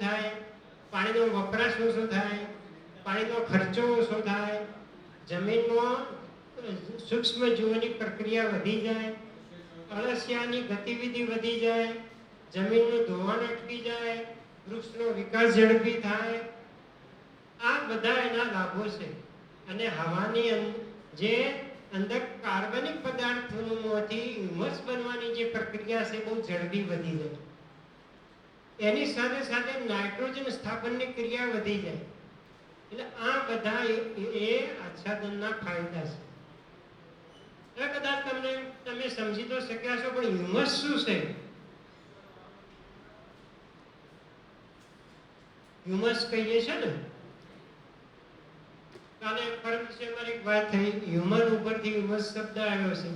થાય, પાણીનો વપરાશ ઓછો થાય પાણીનો ખર્ચો ઓછો થાય જમીનમાં સૂક્ષ્મ જીવોની પ્રક્રિયા વધી જાય, અળસિયાની ગતિવિધિ વધી જાય, જમીનનું ધોવાણ અટકી જાય, વૃક્ષનો વિકાસ ઝડપી થાય. આ બધા એના લાભો છે. અને હવાની જે અંદર કાર્બનિક પદાર્થોમાંથી હ્યુમસ બનવાની જે પ્રક્રિયા છે, બહુ ઝડપી વધી જાય. એની સાથે સાથે નાઇટ્રોજન સ્થાપનની ક્રિયા વધી જાય. એટલે આ બધા એ- એ આચ્છાદનના ફાયદા છે. એટલે કદાચ તમને, તમે સમજી તો શક્યા છો પણ હ્યુમસ શું છે? હ્યુમસ કહીએ છે ને? કાલે પરમ અમારી એક વાત થઈ, હ્યુમન ઉપરથી હ્યુમસ શબ્દ આવ્યો છે.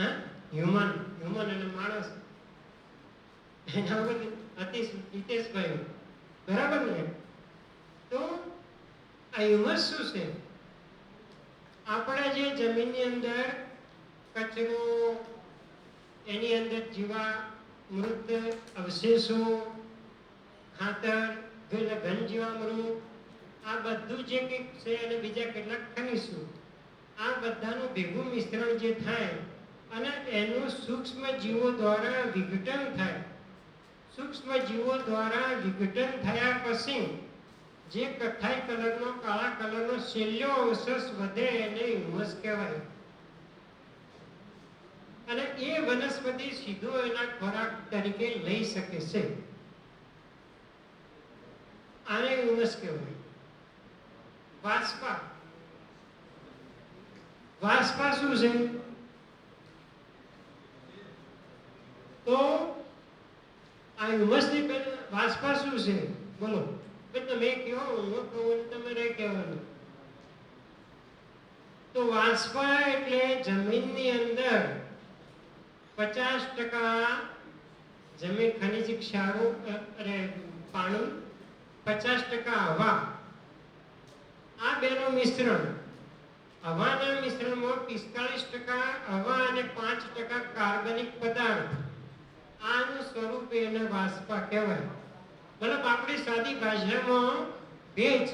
હા? હ્યુમન હ્યુમન એટલે માણસ. એના ઉપરથી અતિશ હિતેશભાઈ બરાબર ને તો આ શું છે આપણે જે જમીનની અંદર કચરો એની અંદર જીવા મૃત અવશેષો ખાતર ઘન જીવામૃત આ બધું જે કંઈક છે અને બીજા કેટલાક ખનીશું આ બધાનું ભેગું મિશ્રણ જે થાય અને એનું સૂક્ષ્મ જીવો દ્વારા વિઘટન થાય સૂક્ષ્મ જીવો દ્વારા વિઘટન થયા પછી જે કથાઈ કલરનો, કાળા કલરનો શેલ્યો અવશેષ વધે એને હ્યુમસ કહેવાય. અને એ વનસ્પતિ સીધો એના ખોરાક તરીકે લઈ શકે છે. આને હ્યુમસ કહેવાય. વાસ્પા. વાસ્પા શું છે તો આ હ્યુમસની વાસ્પા શું છે? બોલો. પણ તમે કહો, હું તમારે કહેવાનું. તો વાસ્પા એટલે જમીનની અંદર પચાસ ટકા જમીન ખનિજ ક્ષારો અરે, પાણી, પચાસ ટકા હવા. આ બેનું મિશ્રણ. હવાના મિશ્રણમાં પિસ્તાળીસ ટકા હવા અને પાંચ ટકા કાર્બનિક પદાર્થ. આનું સ્વરૂપ એને વાસ્પા કહેવાય. મતલબ આપણી સાદી ભાષામાં ભેજ,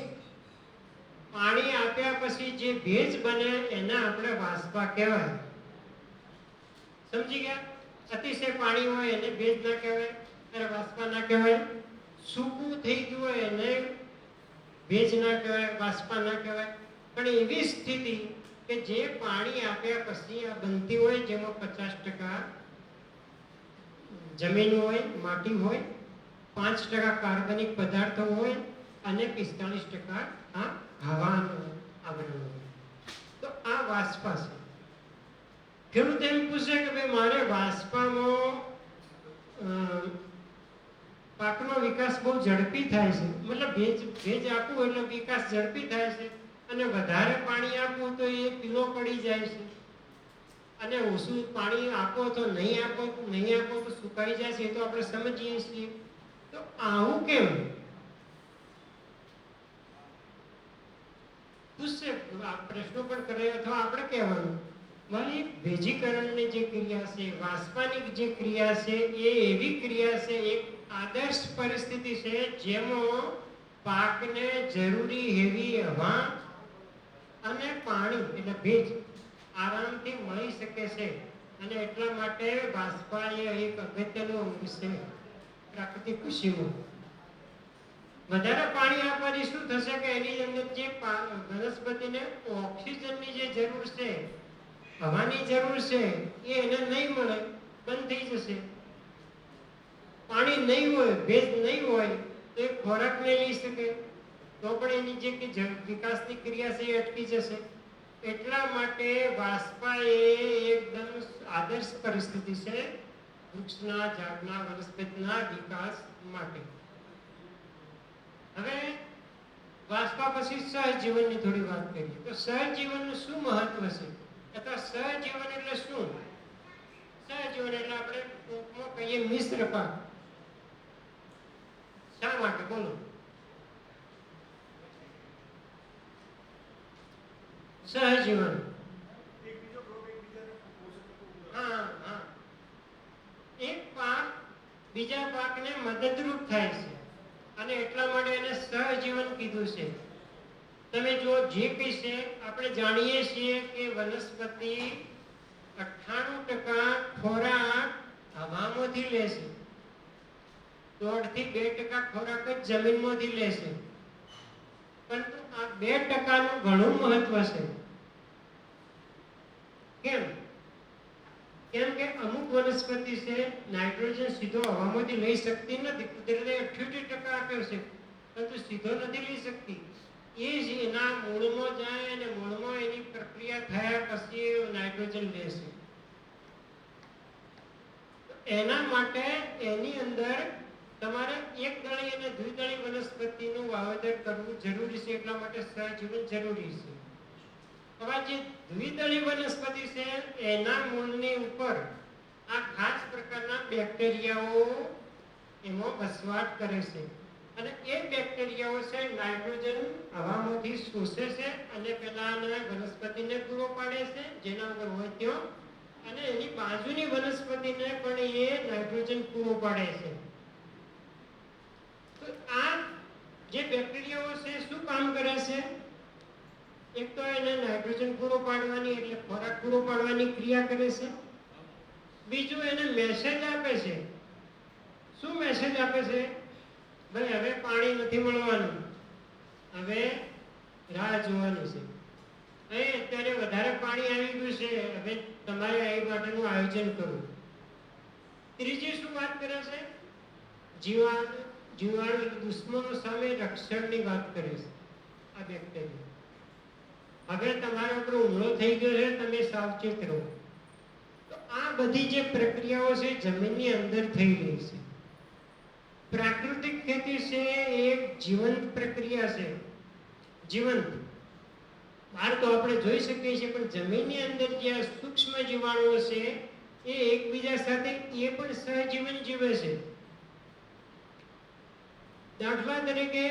પાણી આપ્યા પછી જે ભેજ બને એને આપણે વાસ્પા કહેવાય. સમજી ગયા? અતિશય પાણી હોય એને ભેજ ના કહેવાય અરે વાસ્પા ના કહેવાય. સૂકું થઈ ગયું હોય એને ભેજ ના કહેવાય, વાસ્પા ના કહેવાય. પણ એવી સ્થિતિ કે જે પાણી આપ્યા પછી આ બનતી હોય જેમાં પચાસ ટકા જમીન હોય, માટી હોય, પાંચ ટકા કાર્બનિક પદાર્થો હોય અને પિસ્તાળીસ ટકા આ હવાનું આવરણ હોય. તો આ વાસ્પા છે. ખેડૂત એમ પૂછે કે ભાઈ, મારે વાસ્પામાં પાકનો વિકાસ બહુ ઝડપી થાય છે. મતલબ ભેજ ભેજ આપવું એટલે વિકાસ ઝડપી થાય છે અને વધારે પાણી આપવું તો એ પીલો પડી જાય છે. અને ઓછું પાણી આપો તો નહીં આપો નહીં આપો તો સુકાઈ જાય છે એ તો આપણે સમજીએ છીએ. તો આવું કેમ? પૂછશે પ્રશ્નો પણ કરે અથવા આપણે કહેવાનું. મારી ભેજીકરણની જે ક્રિયા છે વાસ્પાની જે ક્રિયા છે, એ એવી ક્રિયા છે, એક આદર્શ પરિસ્થિતિ છે, જેમાં પાકને જરૂરી એવી હવા અને પાણી, એટલે ભેજ આરામથી મળી શકે છે. અને એટલા માટે વાસ્પા એક અગત્યનો અંગ છે. પ્રાકૃતિક કૃષિમાં વધારે પાણી આપવાથી શું થશે કે એની અંદર જે વનસ્પતિને ઓક્સિજનની જે જરૂર છે, હવાની જરૂર છે, એ એને નહીં મળે, બંધ થઈ જશે. પાણી નહીં હોય, ભેજ નહીં હોય, તો એ ખોરાક નહીં લઈ શકે. તો પણ એની જે વિકાસની ક્રિયા છે એ અટકી જશે. એટલા માટે વાસ્પા એ એકદમ આદર્શ પરિસ્થિતિ છે વૃક્ષના ઝાડના વનસ્પતિના વિકાસ માટે. હવે વાસ્પા પછી સહજીવનની થોડી વાત કરીએ. તો સહજીવનનું શું મહત્વ છે? અથવા સહજીવન એટલે શું? સહજીવન એટલે આપણે ટૂંકમાં કહીએ મિશ્ર પાક. શા માટે? બોલો. સહજીવન. હા હા. એક પાક બીજા પાકને મદદરૂપ થાય છે અને એટલા માટે એને સહજીવન કીધું છે. તમે જો જે કંઈ છે, આપણે જાણીએ છીએ કે વનસ્પતિ અઠ્ઠાણું ટકા ખોરાક હવામાંથી લે છે. દોઢથી બે ટકા ખોરાક જ જમીનમાંથી લે છે. પરંતુ આ બે ટકાનું ઘણું મહત્વ છે. કેમ? કેમ કે અમુક વનસ્પતિ છે, નાઇટ્રોજન સીધો હવામાંથી લઈ શકતી નથી, કુદરતે અઠ્યોતેર ટકા આપ્યો છે, પરંતુ સીધો નથી લઈ શકતી. એ જ એના મૂળમાં જાય અને મૂળમાં એની પ્રક્રિયા થયા પછી નાઇટ્રોજન લેશે એના માટે એની અંદર તમારે એક દળી અને દ્વિદળી વનસ્પતિનું વાવેતર કરવું જરૂરી છે, એટલા માટે સહજીવન જરૂરી છે. હવે જે દ્વિદળી વનસ્પતિ છે, એના મૂળની ઉપર આ ખાસ પ્રકારના બેક્ટેરિયાઓ એમાં વસવાટ કરે છે. અને એ બેક્ટેરિયાઓ છે, નાઇટ્રોજન હવામાંથી શોષે છે અને પેલા વનસ્પતિને પૂરો પાડે છે, જેના ઉપર હોય ત્યાં. અને એની બાજુની વનસ્પતિને પણ એ નાઇટ્રોજન પૂરો પાડે છે. તો આ જે બેક્ટેરિયાઓ છે, શું કામ કરે છે? એક તો એને નાઇટ્રોજન પૂરો પાડવાની એટલે ખોરાક પૂરો પાડવાની ક્રિયા કરે છે. બીજું એને મેસેજ આપે છે. શું મેસેજ આપે છે? ભાઈ, હવે પાણી નથી મળવાનું. હવે રાહ જોવાની છે. અહીં અત્યારે વધારે પાણી આવી ગયું છે. હવે તમારે એ માટેનું આયોજન કરવું. ત્રીજી શું વાત કરે છે? જીવાણુ જીવાણુ દુશ્મનો સામે રક્ષણની વાત કરે છે. આ બેક્ટેરિયા હવે તમારા ઉપર હુમલો થઈ ગયો છે, તમે સાવચેત રહો. તો આ બધી જે પ્રક્રિયાઓ છે, જમીનની અંદર થઈ રહી છે. પ્રાકૃતિક ખેતી છે, એ એક જીવંત પ્રક્રિયા છે. જીવંત. બહાર તો આપણે જોઈ શકીએ છીએ, પણ જમીનની અંદર જે સૂક્ષ્મ જીવાણુઓ છે, એ એકબીજા સાથે, એ પણ સહજીવન જીવે છે. દાખલા તરીકે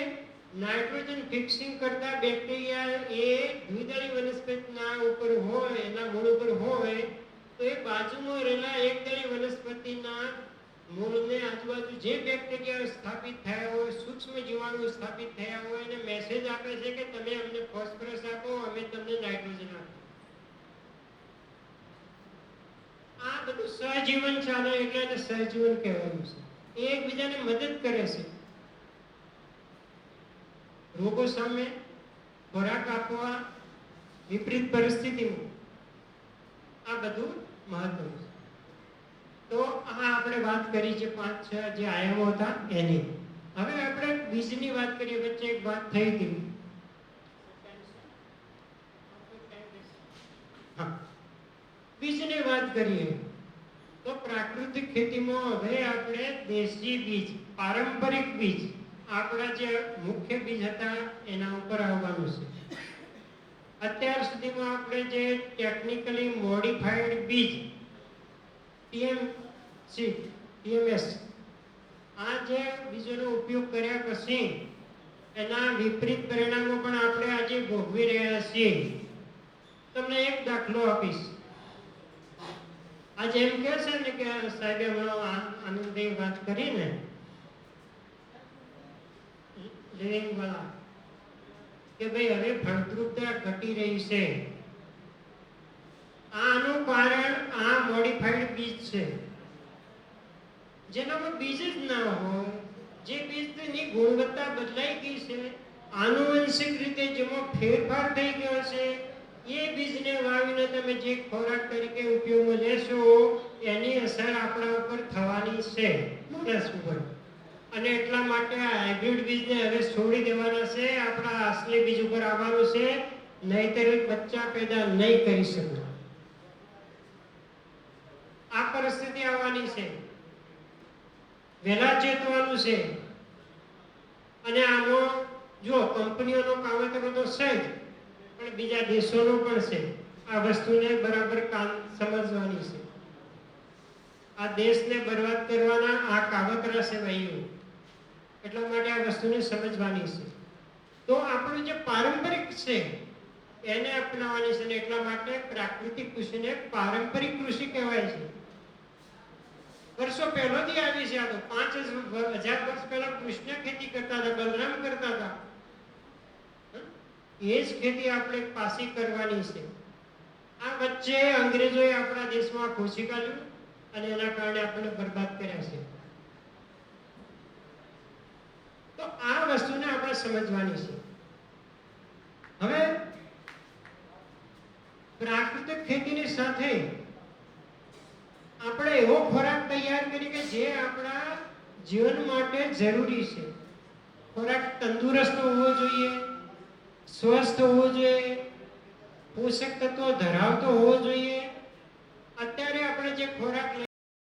નાઇટ્રોજન ફિક્સિંગ કરતા બેક્ટેરિયા એ દ્વિદળી વનસ્પતિના ઉપર હોય, એના મૂળ ઉપર હોય, તો એ બાજુમાં રહેલા એકદળી વનસ્પતિના મૂળને આજુબાજુ જે બેક્ટેરિયા સ્થાપિત થયા હોય, સૂક્ષ્મ જીવાણુ સ્થાપિત થયા હોય, એને મેસેજ આપે છે કે તમે અમને ફોસ્ફરસ આપો, અમે તમને નાઇટ્રોજન આપો આ બધું સહજીવન ચાલે એટલે સહજીવન કહેવાનું છે. એકબીજાને મદદ કરે છે. રોગો સામે ખોરાક આપવા વિપરીત પરિસ્થિતિમાં આ બધું મહત્વનું છે. તો આ આપણે વાત કરી છે પાંચ, છ જે આયામો હતા એની. હવે આપણે બીજની વાત કરીએ, વચ્ચે એક વાત થઈ હતી. બીજની વાત કરીએ તો પ્રાકૃતિક ખેતીમાં હવે આપણે દેશી બીજ, પારંપરિક બીજ આપણા જે મુખ્ય બીજ હતા, એના ઉપર આવવાનું છે. અત્યાર સુધીમાં આપણે જે ટેકનિકલી મોડિફાઈડ બીજ પીએમ સી પીએમએસ આ જે બીજોનો ઉપયોગ કર્યા પછી, એના વિપરીત પરિણામો પણ આપણે આજે ભોગવી રહ્યા છીએ. તમને એક દાખલો આપીશ. આજે એમ કહે છે ને કે સાહેબે હમણાં આ- આનંદભાઈ વાત કરી ને વાળા કે ભાઈ, હવે ફળદ્રુપતા ઘટી રહી છે. આનું કારણ આ મોડિફાઈડ બીજ છે. જેનામાં બીજ જ ના હોય, જે બીજની ગુણવત્તા બદલાઈ ગઈ છે, આનુવંશિક રીતે જેમાં ફેરફાર થઈ ગયો છે, એ બીજને વાવીને તમે જે ખોરાક તરીકે ઉપયોગમાં લેશો, એની અસર આપણા ઉપર થવાની છે. માણસ ઉપર અને એટલા માટે આ હાઇબ્રિડ બીજને હવે છોડી દેવાના છે. આપણા અસલી બીજ ઉપર આવવાનું છે. નહીતર બચ્ચા પેદા નહીં કરી શકતા. આ પરિસ્થિતિ આવવાની છે. વહેલા ચેતવાનું છે. અને આનો જો કંપનીઓનો કાવતરો તો છે જ, પણ બીજા દેશોનો પણ છે. આ વસ્તુને બરાબર કામ સમજવાની છે. આ દેશને બરબાદ કરવાના આ કાવતરા છે ભાઈઓ. એટલા માટે આ વસ્તુને સમજવાની છે. તો આપણું જે પારંપરિક છે, એને અપનાવવાની છે એટલા માટે પ્રાકૃતિક કૃષિને પારંપરિક કૃષિ કહેવાય છે. વર્ષો પહેલોથી આવી છે આ તો. પાંચ હજાર વર્ષ પહેલા કૃષ્ણ ખેતી કરતા હતા, બલરામ કરતા હતા? એ જ ખેતી આપણે પાસી કરવાની છે. આ વચ્ચે અંગ્રેજોએ આપણા દેશમાં ઘોસી કાઢ્યું અને એના કારણે આપણને બરબાદ કર્યા છે તો આ વસ્તુને આપણે સમજવાની છે. હવે પ્રાકૃતિક ખેતીની સાથે આપણે એવો ખોરાક તૈયાર કરી કે જે આપણા જીવન માટે જરૂરી છે. ખોરાક તંદુરસ્ત હોવો જોઈએ, સ્વસ્થ હોવો જોઈએ, પોષક તત્વો ધરાવતો હોવો જોઈએ. અત્યારે આપણે જે ખોરાક